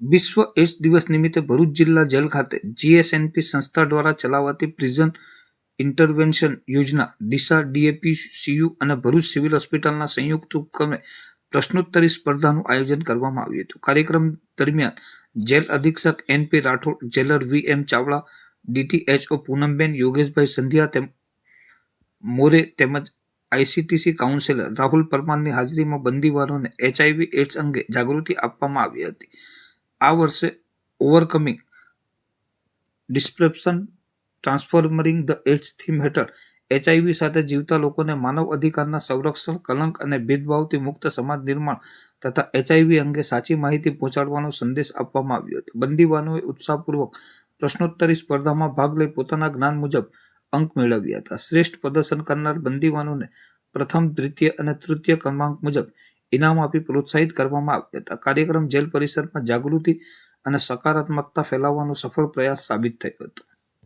વિશ્વ એસ દિવસ નિમિત્તે ભરૂચ જિલ્લા જેલ ખાતે જીએસએનપી સંસ્થા દ્વારા ચલાવાતી પ્રિઝન ઇન્ટરવેન્શન યોજના દિશા ડીએપી, સીયુ અને ભરૂચ સિવિલ હોસ્પિટલના સંયુક્ત ઉપક્રમે પ્રશ્નોત્તરી સ્પર્ધાનું આયોજન કરવામાં આવ્યું હતું. કાર્યક્રમ દરમિયાન જેલ અધિક્ષક N P Rathod, jailer V M Chavda, DTHO Poonamben, Yogeshbhai Sandhya તેમ મોરે તેમજ આઈસીટીસી કાઉન્સિલર રાહુલ પરમારની હાજરીમાં બંદીવાનોને એચઆઈવી એડ્સ અંગે જાગૃતિ આપવામાં આવી હતી. આ વર્ષે overcoming description transforming the AIDS theme હેઠળ એચઆઈવી સાથે જીવતા લોકોને માનવ અધિકારના સંરક્ષણ, કલંક અને ભેદભાવથી મુક્ત સમાજ નિર્માણ તથા એચઆઈવી અંગે સાચી માહિતી પહોંચાડવાનો સંદેશ આપવામાં આવ્યો હતો. બંદીવાનોએ ઉત્સાહપૂર્વક પ્રશ્નોત્તરી સ્પર્ધામાં ભાગ લઈ પોતાના જ્ઞાન મુજબ અંક મેળવ્યા હતા. શ્રેષ્ઠ પ્રદર્શન કરનાર બંદીવાનોને પ્રથમ, દ્વિતીય અને તૃતીય ક્રમાંક મુજબ ઇનામ આપી પ્રોત્સાહિત કરવામાં આવ્યા હતા. કાર્યક્રમ જેલ પરિસરમાં જાગૃતિ અને સકારાત્મકતા ફેલાવવાનો સફળ પ્રયાસ સાબિત થયો હતો.